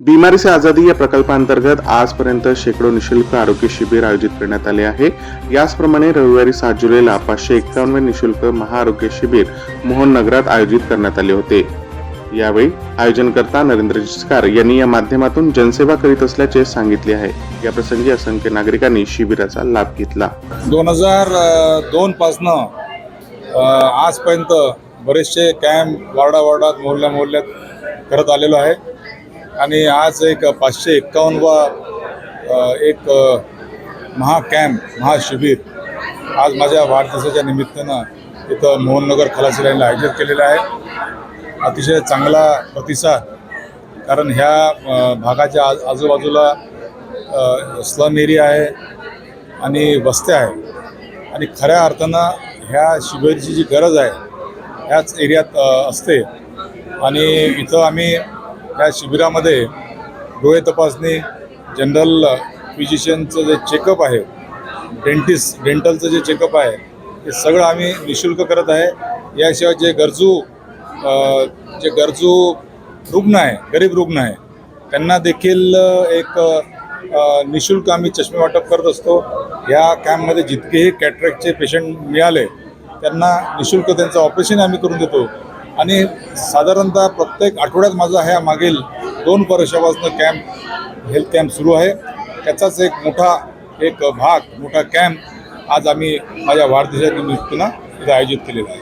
बीमारी से आझादी या प्रकल्पांतर्गत आजपर्यंत शेकडो निशुल्क आरोग्य शिबिर आयोजित करण्यात आले आहे. याचप्रमाणे रविवारी सात जुलैला पाचशे एक्कावन्न निशुल्क महाआरोग्य शिबिर मोहन नगरात आयोजित करण्यात आले होते. यावेळी आयोजनकर्ता नरेंद्र जिचकार यांनी या माध्यमातून जनसेवा करीत असल्याचे सांगितले आहे. या प्रसंगी असंख्य नागरिकांनी शिबिराचा लाभ घेतला. दोन हजार दोन पासनं आजपर्यंत बरेचसे कॅम्प वार्डा वार्डात मोहल्ल्या मोहल्ल्यात करत आलेलो आहे. आणि आज एक पाचशे एक्कावन्नवा एक महाकॅम्प महाशिबिर आज माझ्या वाढदिवसाच्या निमित्तानं इथं मोहननगर खलासी लाईनला आयोजित केलेलं आहे. अतिशय चांगला प्रतिसाद कारण ह्या भागाच्या आज आजूबाजूला स्लम एरिया आहे आणि वस्त्या आहे आणि खऱ्या अर्थानं ह्या शिबिरची जी गरज आहे ह्याच एरियात असते. आणि इथं आम्ही या शिबिरामध्ये डोळे तपासणी जनरल फिजिशियनचं जे चेकअप आहे डेंटिस्ट डेंटलचं जे चेकअप आहे ते सगळं आम्ही निशुल्क करत आहे. याशिवाय जे गरजू जे गरजू रुग्ण आहे गरीब रुग्ण आहे त्यांना देखील एक निशुल्क आम्ही चष्मे वाटप करत असतो. या कॅम्पमध्ये जितकेही कॅटरॅक्टचे पेशंट मिळाले त्यांना निशुल्क त्यांचं ऑपरेशन आम्ही करून देतो. आणि साधारणतः प्रत्येक आठवड्यात माझा ह्या मागील दोन वर्षापासून कॅम्प हेल्थ कॅम्प सुरू आहे. त्याचाच एक मोठा एक भाग मोठा कॅम्प आज आम्ही माझ्या वाढदिवसानिमित्तानं इथं आयोजित केलेला आहे.